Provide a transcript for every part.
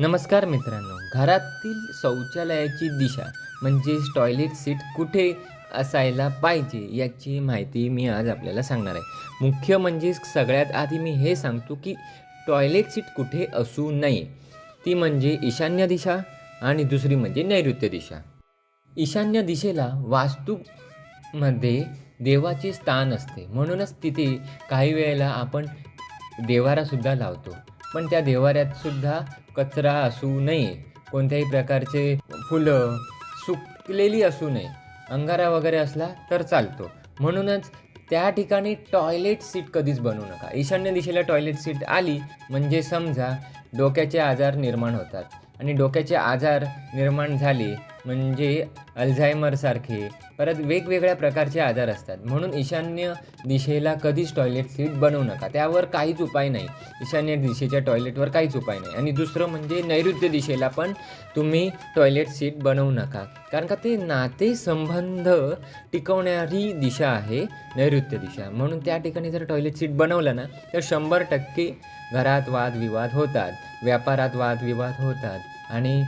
नमस्कार मित्रांनो घरातील शौचालयाची दिशा म्हणजेच टॉयलेट सीट कुठे असायला पाहिजे याची माहिती मी आज आपल्याला सांगणार आहे. मुख्य म्हणजे सगळ्यात आधी मी हे सांगतो की टॉयलेट सीट कुठे असू नये. ती म्हणजे ईशान्य दिशा आणि दुसरी म्हणजे नैऋत्य दिशा. ईशान्य दिशेला वास्तूमध्ये देवाचे स्थान असते. म्हणूनच तिथे काही वेळेला आपण देवारासुद्धा लावतो. पण त्या देवाऱ्यात सुद्धा कचरा असू नये. कोणत्याही प्रकारचे फुलं सुकलेली असू नये. अंगारा वगैरे असला तर चालतो. म्हणूनच त्या ठिकाणी टॉयलेट सीट कधीच बनवू नका. ईशान्य दिशेला टॉयलेट सीट आली म्हणजे समजा डोक्याचे आजार निर्माण होतात. आणि डोक्याचे आजार निर्माण झाले म्हणजे अल्झायमरसारखे परत वेगवेगळ्या प्रकारचे आजार असतात. म्हणून ईशान्य दिशेला कधीच टॉयलेट सीट बनवू नका. त्यावर काहीच उपाय नाही. ईशान्य दिशेच्या टॉयलेटवर काहीच उपाय नाही. आणि दुसरं म्हणजे नैऋत्य दिशेला पण तुम्ही टॉयलेट सीट बनवू नका. कारण का ते नाते संबंध टिकवणारी दिशा आहे नैऋत्य दिशा. म्हणून त्या ठिकाणी जर टॉयलेट सीट बनवलं ना तर शंभर टक्के घरात वादविवाद होतात. व्यापारात वादविवाद होतात. आणि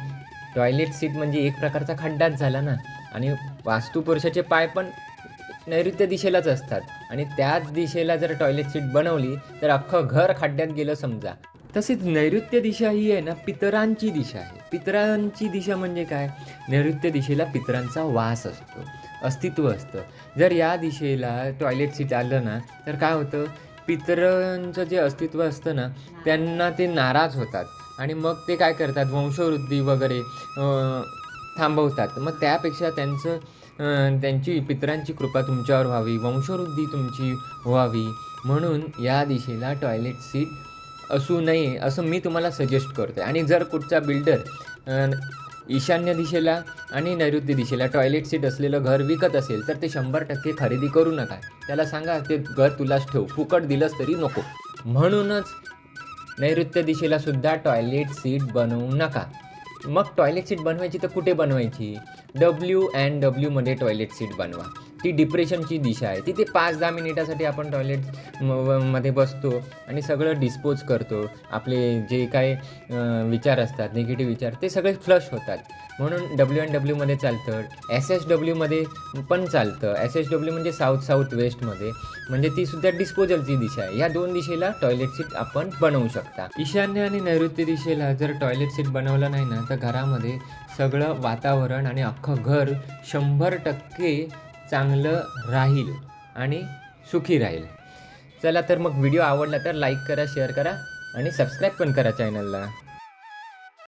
टॉयलेट सीट म्हणजे एक प्रकारचा खड्डाच झाला ना. आणि वास्तुपुरुषाचे पाय पण नैऋत्य दिशेलाच असतात. आणि त्याच दिशेला जर टॉयलेट सीट बनवली तर अख्खं घर खड्ड्यात गेलं समजा. तसेच नैऋत्य दिशा ही आहे ना पितरांची दिशा आहे. पितरांची दिशा म्हणजे काय? नैऋत्य दिशेला पितरांचा वास असतो अस्तित्व असतं. जर या दिशेला टॉयलेट सीट आलं ना तर काय होतं? पितरांचं जे अस्तित्व असतं ना त्यांना ते नाराज होतात. आणि मग ते काय करतात? वंशवृद्धी वगैरे थांबवतात. मग त्यापेक्षा त्यांचं त्यांची पितरांची कृपा तुमच्यावर व्हावी वंशवृद्धी तुमची व्हावी. म्हणून या दिशेला टॉयलेट सीट असू नये असं मी तुम्हाला सजेस्ट करतो आहे आणि जर कुठचा बिल्डर ईशान्य दिशेला आणि नैऋत्य दिशेला. टॉयलेट सीट असलेलं घर विकत असेल तर ते शंभर टक्के खरेदी करू नका. त्याला सांगा ते घर तुलाच ठेव. फुकट दिलंच तरी नको. म्हणूनच नैऋत्य दिशेला सुद्धा टॉयलेट सीट बनवू नका. मग टॉयलेट सीट बनवायची तर कुठे बनवायची? डब्ल्यू अँड डब्ल्यूमध्ये टॉयलेट सीट बनवा. ती डिप्रेशनची दिशा आहे. तिथे पाच दहा मिनिटासाठी आपण टॉयलेटमध्ये बसतो आणि सगळं डिस्पोज करतो. आपले जे काय विचार असतात निगेटिव्ह विचार ते सगळे फ्लश होतात. म्हणून डब्ल्यू अँड डब्ल्यूमध्ये चालतं एस एस डब्ल्यूमध्ये पण चालतं. एस एस डब्ल्यू म्हणजे साऊथ साऊथ वेस्टमध्ये म्हणजे ती सुद्धा डिस्पोजलची दिशा आहे. या दोन दिशेला टॉयलेट सीट आपण बनवू शकता. ईशान्य आणि नैऋत्य दिशेला जर टॉयलेट सीट बनवलं नाही ना तर घरामध्ये सगळं वातावरण आणि अख्खं घर शंभर टक्के चांगलं राहील आणि सुखी राहील. चला तर मग व्हिडिओ आवडला तर लाईक करा शेअर करा आणि सबस्क्राईब पण करा चॅनलला